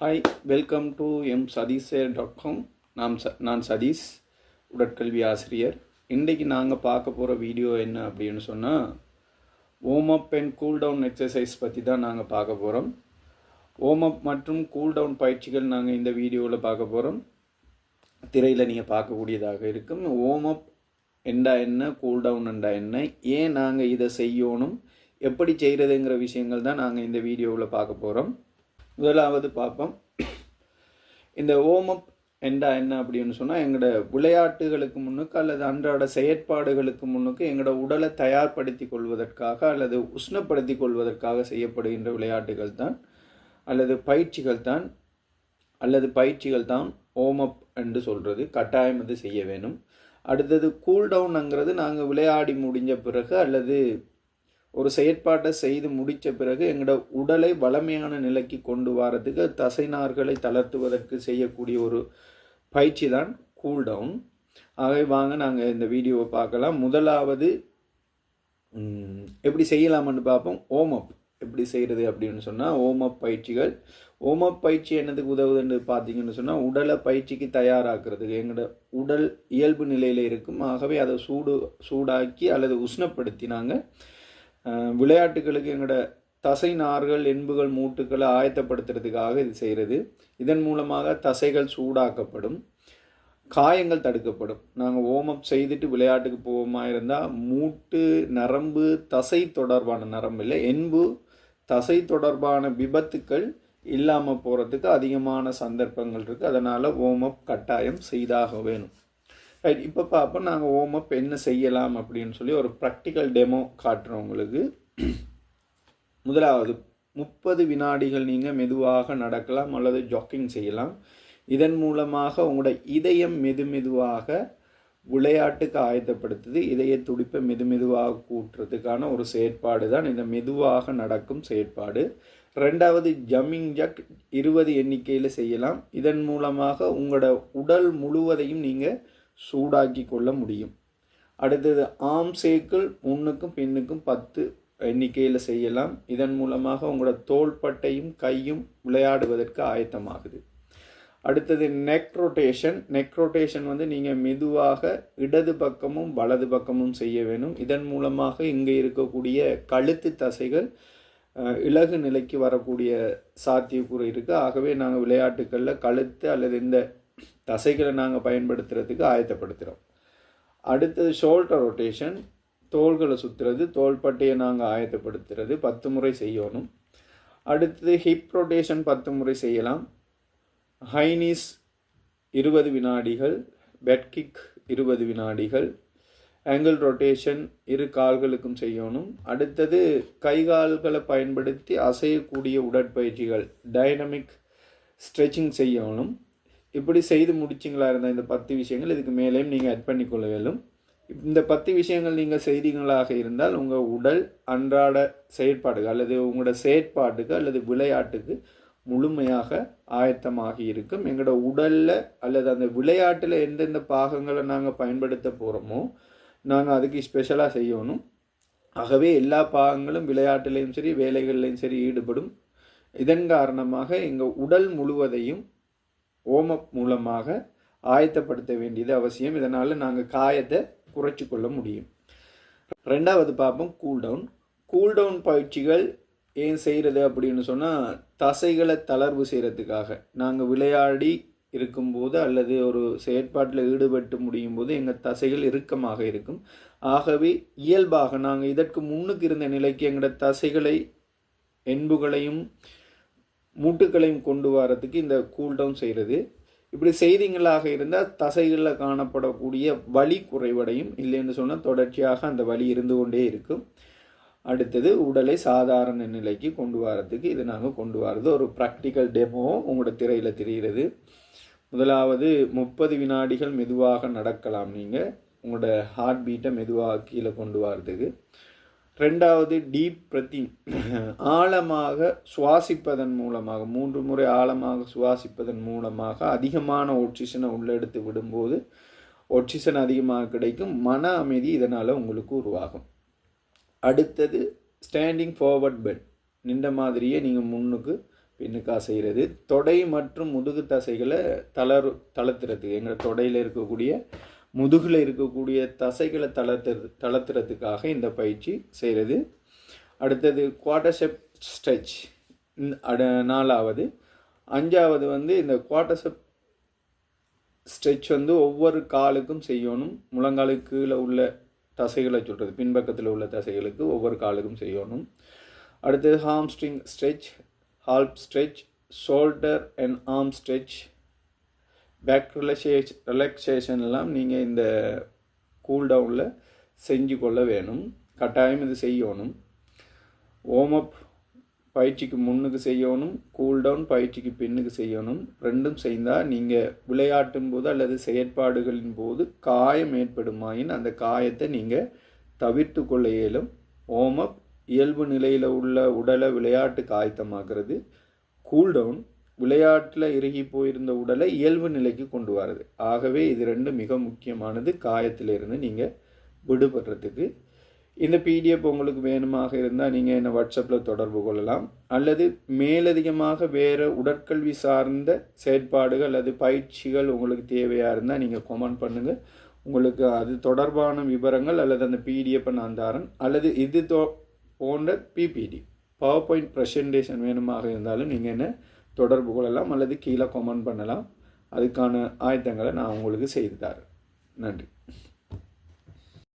Hi welcome to M சதீஷே dot com நாம் ச நான் சதீஷ் உடற்கல்வி ஆசிரியர். இன்றைக்கி நாங்கள் பார்க்க போகிற வீடியோ என்ன அப்படின்னு சொன்னால் warm up and cool down exercise பற்றி தான் நாங்கள் பார்க்க போகிறோம் ஓம் அப் மற்றும் கூல் டவுன் பயிற்சிகள் நாங்கள் இந்த வீடியோவில் பார்க்க போகிறோம் திரையில் நீங்கள் பார்க்கக்கூடியதாக இருக்கும். ஓம் அப் என்றா என்ன கூல் டவுன் என்றா என்ன ஏன் நாங்கள் இதை செய்யணும் எப்படி செய்கிறதுங்கிற விஷயங்கள் தான் நாங்கள் இந்த வீடியோவில் பார்க்க போகிறோம் முதலாவது பார்ப்போம் இந்த ஓமப் என்றா என்ன அப்படின்னு சொன்னால் எங்களோட விளையாட்டுகளுக்கு முன்னுக்கு அல்லது அன்றாட செயற்பாடுகளுக்கு முன்னுக்கு எங்களோட உடலை தயார்படுத்தி கொள்வதற்காக அல்லது உஷ்ணப்படுத்தி கொள்வதற்காக செய்யப்படுகின்ற விளையாட்டுகள் தான் அல்லது பயிற்சிகள் தான் அல்லது பயிற்சிகள் தான் ஓமப் என்று சொல்கிறது கட்டாயம் இது செய்ய வேணும். அடுத்தது கூல் டவுனுங்கிறது நாங்கள் விளையாடி முடிஞ்ச பிறகு அல்லது ஒரு செயற்பாட்டை செய்து முடித்த பிறகு எங்களோட உடலை வளமையான நிலைக்கு கொண்டு வரதுக்கு தசைநார்களை தளர்த்துவதற்கு செய்யக்கூடிய ஒரு பயிற்சி தான் கூல்டவுன் ஆகவே வாங்க நாங்கள் இந்த வீடியோவை பார்க்கலாம். முதலாவது எப்படி செய்யலாம்னு பார்ப்போம். ஓமப் எப்படி செய்கிறது அப்படின்னு சொன்னால் ஓமப் பயிற்சிகள். ஓமப் பயிற்சி என்னதுக்கு உதவுதுன்னு பார்த்தீங்கன்னு சொன்னால் உடலை பயிற்சிக்கு தயாராக்குறதுக்கு எங்களோட உடல் இயல்பு நிலையில் இருக்கும். ஆகவே அதை சூடு சூடாக்கி அல்லது உஷ்ணப்படுத்தி நாங்கள் விளையாட்டுகளுக்கு எங்களோட தசை நார்கள் எண்புகள் மூட்டுக்களை ஆயத்தப்படுத்துறதுக்காக இது செய்கிறது இதன் மூலமாக தசைகள் சூடாக்கப்படும். காயங்கள் தடுக்கப்படும். நாங்கள் ஓமப் செய்துட்டு விளையாட்டுக்கு போவோமா இருந்தால் மூட்டு நரம்பு தசை தொடர்பான நரம்பு இல்லை எண்பு தசை தொடர்பான விபத்துக்கள் இல்லாமல் போகிறதுக்கு அதிகமான சந்தர்ப்பங்கள் இருக்குது அதனால் ஓமப் கட்டாயம் செய்தாக வேணும். ரைட் இப்போ பார்ப்போம் நாங்கள் ஓமப் என்ன செய்யலாம் அப்படின்னு சொல்லி ஒரு ப்ராக்டிக்கல் டெமோ காட்டுறோம் உங்களுக்கு. முதலாவது முப்பது வினாடிகள் நீங்கள் மெதுவாக நடக்கலாம் அல்லது ஜாக்கிங் செய்யலாம். இதன் மூலமாக உங்களோட இதயம் மெது மெதுவாக விளையாட்டுக்கு ஆயத்தப்படுத்துது. இதய துடிப்பை மெது மெதுவாக கூட்டுறதுக்கான ஒரு செயற்பாடு தான். இந்த மெதுவாக நடக்கும் செயற்பாடு. ரெண்டாவது ஜம்மிங் ஜக் இருபது எண்ணிக்கையில் செய்யலாம். இதன் மூலமாக உங்களோட உடல் முழுவதையும் நீங்கள் சூடாக்கி கொள்ள முடியும் அடுத்தது ஆம் சேக்கள் முன்னுக்கும் பின்னுக்கும் பத்து எண்ணிக்கையில் செய்யலாம். இதன் மூலமாக உங்களோட தோள்பட்டையும் கையும் விளையாடுவதற்கு ஆயத்தமாகுது. அடுத்தது நெக் ரொட்டேஷன் நெக் ரொட்டேஷன் வந்து நீங்கள் மெதுவாக இடது பக்கமும் வலது பக்கமும் செய்ய வேணும். இதன் மூலமாக இங்கே இருக்கக்கூடிய கழுத்து தசைகள் இலகு நிலைக்கு வரக்கூடிய சாத்தியக்கூறு இருக்குது ஆகவே நாங்கள் விளையாட்டுகளில் கழுத்து அல்லது இந்த தசைகளை நாங்கள் பயன்படுத்துறதுக்கு ஆயத்தப்படுத்துகிறோம் அடுத்தது ஷோல்டர் ரொட்டேஷன் தோள்களை சுற்றுறது தோள்பட்டையை நாங்கள் ஆயத்தப்படுத்துறது பத்து முறை செய்யணும். அடுத்தது ஹிப் ரொட்டேஷன் பத்து முறை செய்யலாம். ஹைனீஸ் இருபது வினாடிகள் பெட் கிக் இருபது வினாடிகள் ஆங்கிள் ரொட்டேஷன் இரு கால்களுக்கும் செய்யணும். அடுத்தது கை கால்களை பயன்படுத்தி அசையக்கூடிய உடற்பயிற்சிகள் டைனமிக் ஸ்ட்ரெச்சிங் செய்யணும். இப்படி செய்து முடிச்சிங்களா இருந்தால் இந்த பத்து விஷயங்கள் இதுக்கு மேலேயும் நீங்கள் ஆட் பண்ணிக்கொள்ள வேண்டும். இந்த பத்து விஷயங்கள் நீங்கள் செய்தீங்களாக இருந்தால் உங்கள் உடல் அன்றாட செயற்பாடுகள் அல்லது உங்களோட செயற்பாட்டுக்கு அல்லது விளையாட்டுக்கு முழுமையாக ஆயத்தமாகி இருக்கும். எங்களோட உடலில் அல்லது அந்த விளையாட்டில் எந்தெந்த பாகங்களை நாங்கள் பயன்படுத்த போகிறோமோ நாங்கள் அதுக்கு ஸ்பெஷலாக செய்யணும். ஆகவே எல்லா பாகங்களும் விளையாட்டுலேயும் சரி வேலைகள்லையும் சரி ஈடுபடும். இதன் காரணமாக எங்கள் உடல் முழுவதையும் ஓமப் மூலமாக ஆயத்தப்படுத்த வேண்டியது அவசியம். இதனால் நாங்கள் காயத்தை குறைச்சி கொள்ள முடியும். ரெண்டாவது பார்ப்போம் கூல்டவுன் கூல்டவுன் பயிற்சிகள் ஏன் செய்கிறது அப்படின்னு சொன்னால் தசைகளை தளர்வு செய்கிறதுக்காக நாங்கள் விளையாடி இருக்கும்போது அல்லது ஒரு செயற்பாட்டில் ஈடுபட்டு முடியும் போது எங்கள் தசைகள் இறுக்கமாக இருக்கும். ஆகவே இயல்பாக நாங்கள் இதற்கு முன்னுக்கு இருந்த நிலைக்கு எங்களோட தசைகளை என்புகளையும் மூட்டுக்களையும் கொண்டு வரதுக்கு இந்த கூல்டவுன் செய்கிறது இப்படி செய்திங்களாக இருந்தால் தசைகளில் காணப்படக்கூடிய வலி குறைவடையும். இல்லைன்னு சொன்னால் தொடர்ச்சியாக அந்த வலி இருந்து கொண்டே இருக்கும். அடுத்தது உடலை சாதாரண நிலைக்கு கொண்டு வரதுக்கு இது நாங்கள் கொண்டு வரது. ஒரு ப்ராக்டிக்கல் டெமோ உங்களோட திரையில் தெரிகிறது. முதலாவது முப்பது வினாடிகள் மெதுவாக நடக்கலாம். நீங்கள் உங்களோட ஹார்ட் பீட்டை மெதுவாக கீழே கொண்டு வரதுக்கு ரெண்டாவது டீப் பிரத்திங் ஆழமாக சுவாசிப்பதன் மூலமாக மூன்று முறை ஆழமாக சுவாசிப்பதன் மூலமாக அதிகமான ஆக்சிஜனை உள்ளெடுத்து விடும்போது ஆக்சிஜன் அதிகமாக கிடைக்கும். மன அமைதி இதனால் உங்களுக்கு உருவாகும். அடுத்தது ஸ்டாண்டிங் ஃபார்வர்ட் பெட் நின்ற மாதிரியே நீங்கள் முன்னுக்கு பின்னுக்கா செய்கிறது தொடை மற்றும் முதுகு தசைகளை தளர் தளர்த்துறது. எங்கள் தொடையில் இருக்கக்கூடிய முதுகில் இருக்கக்கூடிய தசைகளை தளர்த்துறது தளர்த்துறதுக்காக இந்த பயிற்சி செய்கிறது அடுத்தது குவாட்டர்செப் ஸ்ட்ரெச் அட நாலாவது. அஞ்சாவது வந்து இந்த குவாட்டர்செப் ஸ்ட்ரெச் வந்து ஒவ்வொரு காலுக்கும் செய்யணும். முழங்காலுக்கு கீழே உள்ள தசைகளை சொல்கிறது பின்பக்கத்தில் உள்ள தசைகளுக்கு ஒவ்வொரு காலுக்கும் செய்யணும். அடுத்தது hamstring stretch half stretch shoulder and arm stretch back relaxation ரிலாக்ஸேஷன்லாம் நீங்கள் இந்த கூல்டவுனில் செஞ்சு கொள்ள வேணும். கட்டாயம் இது செய்யணும். ஓமப் பயிற்சிக்கு முன்னுக்கு செய்யணும். கூல்டவுன் பயிற்சிக்கு பின்னுக்கு செய்யணும். ரெண்டும் செய்தால் நீங்கள் விளையாட்டும் போது அல்லது செயற்பாடுகளின் போது காயம் ஏற்படுமாயின் அந்த காயத்தை நீங்கள் தவிர்த்து கொள்ள இயலும். ஓமப் இயல்பு நிலையில் உள்ள உடலை விளையாட்டு காயத்தமாகிறது கூல்டவுன் விளையாட்டில் இறுகி போயிருந்த உடலை இயல்பு நிலைக்கு கொண்டு வரது. ஆகவே இது ரெண்டு மிக முக்கியமானது. காயத்திலிருந்து நீங்கள் விடுபடுறதுக்கு. இந்த பிடிஎஃப் உங்களுக்கு வேணுமாக இருந்தால் நீங்கள் என்னை வாட்ஸ்அப்பில் தொடர்பு கொள்ளலாம். அல்லது மேலதிகமாக வேறு உடற்கல்வி சார்ந்த செயற்பாடுகள் அல்லது பயிற்சிகள் உங்களுக்கு தேவையாக இருந்தால் நீங்கள் கமெண்ட் பண்ணுங்கள் உங்களுக்கு அது தொடர்பான விவரங்கள் அல்லது அந்த பிடிஎஃப் நான் தரேன். அல்லது இது தோ போன்ற பிபிடி பவர் பாயிண்ட் ப்ரெசன்டேஷன் வேணுமாக இருந்தாலும் நீங்கள் என்ன தொடர்பு கொள்ளலாம் அல்லது கீழே கமெண்ட் பண்ணலாம். அதுக்கான ஆயத்தங்களை நான் உங்களுக்கு செய்து தரேன். நன்றி.